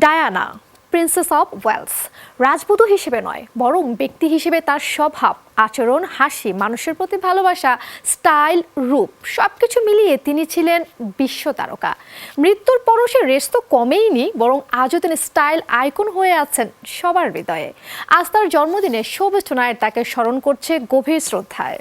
Diana, princess of Wales. রাজবধূ হিসেবে নয়, বরং ব্যক্তি হিসেবে তার স্বভাব, আচরণ, হাসি, মানুষের প্রতি ভালোবাসা, স্টাইল, রূপ, সবকিছু মিলিয়ে তিনি ছিলেন বিশ্ব তারকা। মৃত্যুর পরও সে রেস তো কমেইনি, বরং আজও তিনি স্টাইল আইকন হয়ে আছেন সবার হৃদয়ে। আজ তার জন্মদিনে শোভেষ্ট নায়ের তাকে স্মরণ করছে গভীর শ্রদ্ধায়।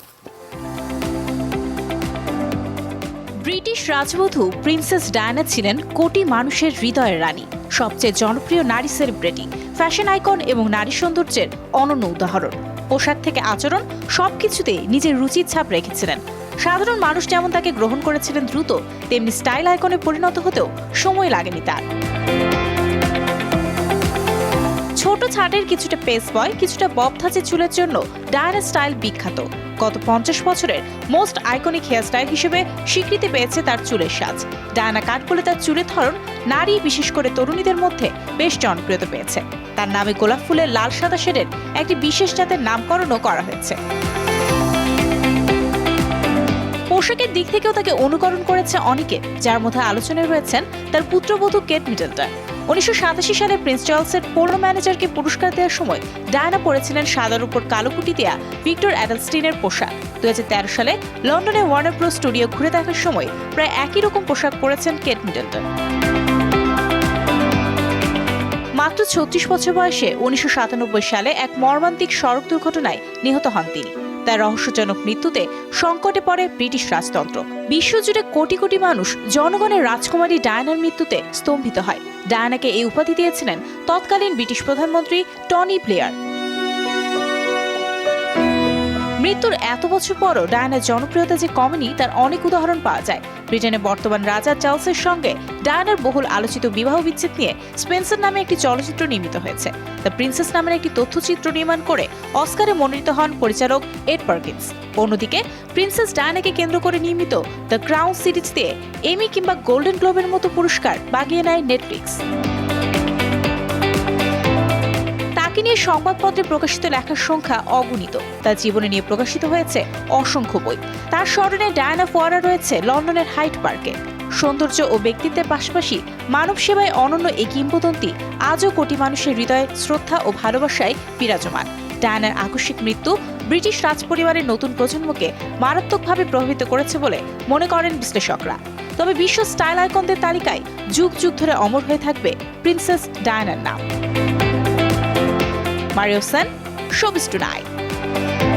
ব্রিটিশ রাজবধূ প্রিন্সেস ডায়ানা ছিলেন কোটি মানুষের হৃদয়ের রানী, সবচেয়ে জনপ্রিয় নারী সেলিব্রিটি, ফ্যাশন আইকন এবং নারী সৌন্দর্যের অনন্য উদাহরণ। পোশাক থেকে আচরণ সব সবকিছুতেই নিজের রুচির ছাপ রেখেছিলেন। সাধারণ মানুষ যেমন তাকে গ্রহণ করেছিলেন দ্রুত, তেমনি স্টাইল আইকনে পরিণত হতেও সময় লাগেনি তার। ছোট ছাটের কিছুটা পেস বয়, কিছুটা বব চুলের জন্য ডায়ানা স্টাইল বিখ্যাত। গত পঞ্চাশ বছরের মোস্ট আইকনিক হেয়ার স্টাইল হিসেবে স্বীকৃতি পেয়েছে তার চুলের সাজ। ডায়ানা কাট বলে তার চুলের ধরন নারী, বিশেষ করে তরুণীদের মধ্যে বেশ জনপ্রিয়তা পেয়েছে। তার নামে গোলাপ ফুলের লাল সাদা শেডের একটি বিশেষ জাতের নামকরণও করা হয়েছে। পোশাকের দিক থেকেও তাকে অনুকরণ করেছে অনেকে, যার মধ্যে আলোচনায় রয়েছেন তার পুত্রবধূ কেট মিডলটন উনিশশো সাতাশি সালে প্রিন্স চার্লসের পৌর ম্যানেজারকে পুরস্কার দেওয়ার সময় ডায়না পরেছিলেন সাদার উপর কালো কুটি দেয়া ভিক্টর অ্যাডালস্টিনের পোশাক। দুই হাজার তেরো সালে লন্ডনে ওয়ার্নার প্রো স্টুডিও ঘুরে দেখার সময় প্রায় একই রকম পোশাক পরেছেন কেট মিডলটন। মাত্র ছত্রিশ বছর বয়সে উনিশশো সাতানব্বই সালে এক মর্মান্তিক সড়ক দুর্ঘটনায় নিহত হন তিনি। তার রহস্যজনক মৃত্যুতে সংকটে পড়ে ব্রিটিশ রাজতন্ত্র। বিশ্বজুড়ে কোটি কোটি মানুষ জনগণের রাজকুমারী ডায়ানার মৃত্যুতে স্তম্ভিত হয়। ডায়ানাকে এই উপাধি দিয়েছিলেন তৎকালীন ব্রিটিশ প্রধানমন্ত্রী টনি প্লেয়ার মৃত্যুর এত বছর পরও ডায়ানার জনপ্রিয়তা যে কমেনি, তার অনেক উদাহরণ পাওয়া যায়। ব্রিটেনে বর্তমান রাজা চার্লসের সঙ্গে ডায়ানার বহুল আলোচিত বিবাহ বিচ্ছেদ নিয়ে স্পেন্সার নামে একটি চলচ্চিত্র নির্মিত হয়েছে। দ্য প্রিন্সেস নামের একটি তথ্যচিত্র নির্মাণ করে অস্কারে মনোনীত হন পরিচালক এড পার্কিন্স। অন্যদিকে, প্রিন্সেস ডায়ানাকে কেন্দ্র করে নির্মিত দ্য ক্রাউন সিরিজ দিয়ে এমি কিংবা গোল্ডেন গ্লোবের মতো পুরস্কার বাগিয়ে নেয় নেটফ্লিক্স। নিয়ে সংবাদপত্রে প্রকাশিত লেখার সংখ্যা অগণিত। তার জীবনে নিয়ে প্রকাশিত হয়েছে অসংখ্য বই। তার স্মরণে ডায়ানা ফোয়ারা রয়েছে লন্ডনের হাইট পার্কে। সৌন্দর্য ও ব্যক্তিত্বের পাশাপাশি মানব সেবায় অনন্য এই কিংবদন্তি আজও কোটি মানুষের হৃদয়ে শ্রদ্ধা ও ভালোবাসায় বিরাজমান। ডায়ানার আকস্মিক মৃত্যু ব্রিটিশ রাজপরিবারের নতুন প্রজন্মকে মারাত্মকভাবে প্রভাবিত করেছে বলে মনে করেন বিশ্লেষকরা। তবে বিশ্ব স্টাইল আইকনদের তালিকায় যুগ যুগ ধরে অমর হয়ে থাকবে প্রিন্সেস ডায়ানার নাম। Sen, Showbiz Tonight.